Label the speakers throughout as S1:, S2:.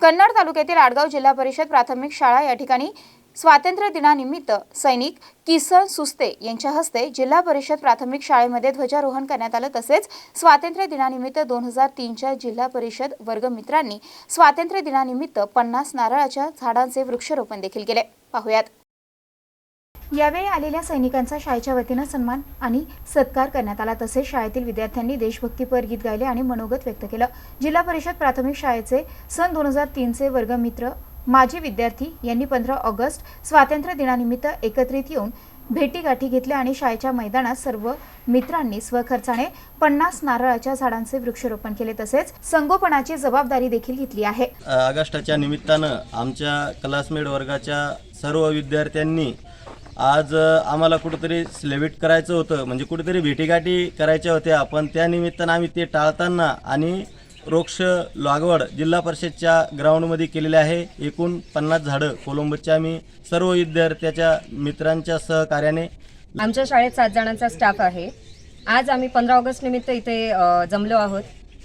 S1: कन्नड तालुक्यातील आडगाव जिल्हा परिषद प्राथमिक शाळा या ठिकाणी स्वातंत्र्य दिनानिमित्त सैनिक किसन सुस्ते यांच्या हस्ते जिल्हा परिषद प्राथमिक शाळेमध्ये ध्वजारोहण करण्यात आलं. तसेच स्वातंत्र्य दिनानिमित्त दोन हजार तीनच्या जिल्हा परिषद वर्गमित्रांनी स्वातंत्र्य दिनानिमित्त पन्नास नारळाच्या झाडांचे वृक्षारोपण देखील केले. पाहुयात. यावेळी आलेल्या सैनिकांचा शाळेच्या वतीनं सन्मान आणि सत्कार करण्यात आला. तसेच शाळेतील विद्यार्थ्यांनी देशभक्तीपर गीत गायले आणि मनोगत व्यक्त केलं. जिल्हा परिषद प्राथमिक शाळेचे सन दोन हजार तीनचे वर्गमित्र माजी विद्यार्थी यांनी पंधरा ऑगस्ट स्वातंत्र्य दिनानिमित्त एकत्रित येऊन भेटीगाठी घेतल्या आणि शाळेच्या मैदानात सर्व मित्रांनी स्वखर्चाने पन्नास नारळाच्या झाडांचे वृक्षरोपण केले. तसेच संगोपनाची जबाबदारी देखील घेतली आहे.
S2: ऑगस्टाच्या निमित्तानं आमच्या क्लासमेट वर्गाच्या सर्व विद्यार्थ्यांनी आज आम्हाला कुठंतरी स्लेबिट करायचं होतं. म्हणजे कुठेतरी भेटीगाठी करायच्या होत्या. पण त्यानिमित्तानं आम्ही ते टाळताना आणि वृक्ष लागवड जिल्हा परिषदच्या ग्राउंडमध्ये केलेले आहे. एकूण पन्नास झाडं कोलंबोच्या आम्ही सर्व विद्यार्थ्याच्या मित्रांच्या सहकार्याने
S3: आमच्या शाळेत सात जणांचा स्टाफ आहे. आज आम्ही पंधरा ऑगस्ट निमित्त इथे जमलो आहोत.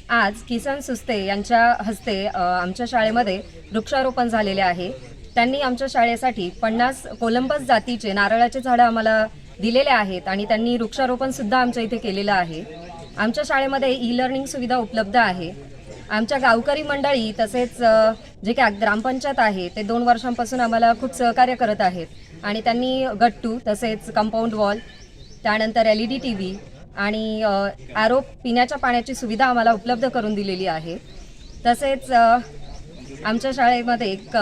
S3: आज किसन सुस्ते यांच्या हस्ते आमच्या शाळेमध्ये वृक्षारोपण झालेले आहे. त्यांनी आमच्या शाळेसाठी पन्नास कोलंबस जातीचे नारळाचे झाडं आम्हाला दिलेले आहेत आणि त्यांनी वृक्षारोपण सुद्धा आमच्या इथे केलेलं आहे. आमच्या शाळेमध्ये ई लर्निंग सुविधा उपलब्ध आहे. आमच्या गावकरी मंडळी तसेच जे काय ग्रामपंचायत आहे ते दोन वर्षांपासून आम्हाला खूप सहकार्य करत आहेत. आणि त्यांनी गट्टू तसेच कंपाऊंड वॉल त्यानंतर L E D T V आणि आरोप पिण्याच्या पाण्याची सुविधा आम्हाला उपलब्ध करून दिलेली आहे. तसेच आमच्या शाळेमध्ये एक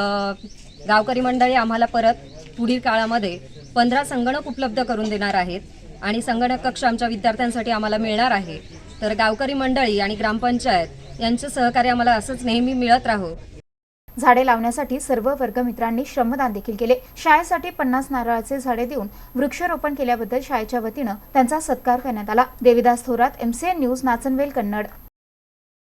S3: गावकरी मंडळी आम्हाला परत पुढील काळामध्ये पंधरा संगणक उपलब्ध करून देणार आहेत आणि संगणक कक्ष आमच्या विद्यार्थ्यांसाठी आम्हाला मिळणार आहे. तर गावकरी मंडळी आणि ग्रामपंचायत यांचं सहकार्य आम्हाला असंच नेहमी मिळत राहो.
S1: झाडे लावण्यासाठी सर्व वर्गमित्रांनी श्रमदान देखील केले. शाळेसाठी पन्नास नारळाचे झाडे देऊन वृक्षारोपण केल्याबद्दल शाळेच्या वतीनं त्यांचा सत्कार करण्यात आला. Devidas Thorat MCN news Nachanvel Kannad.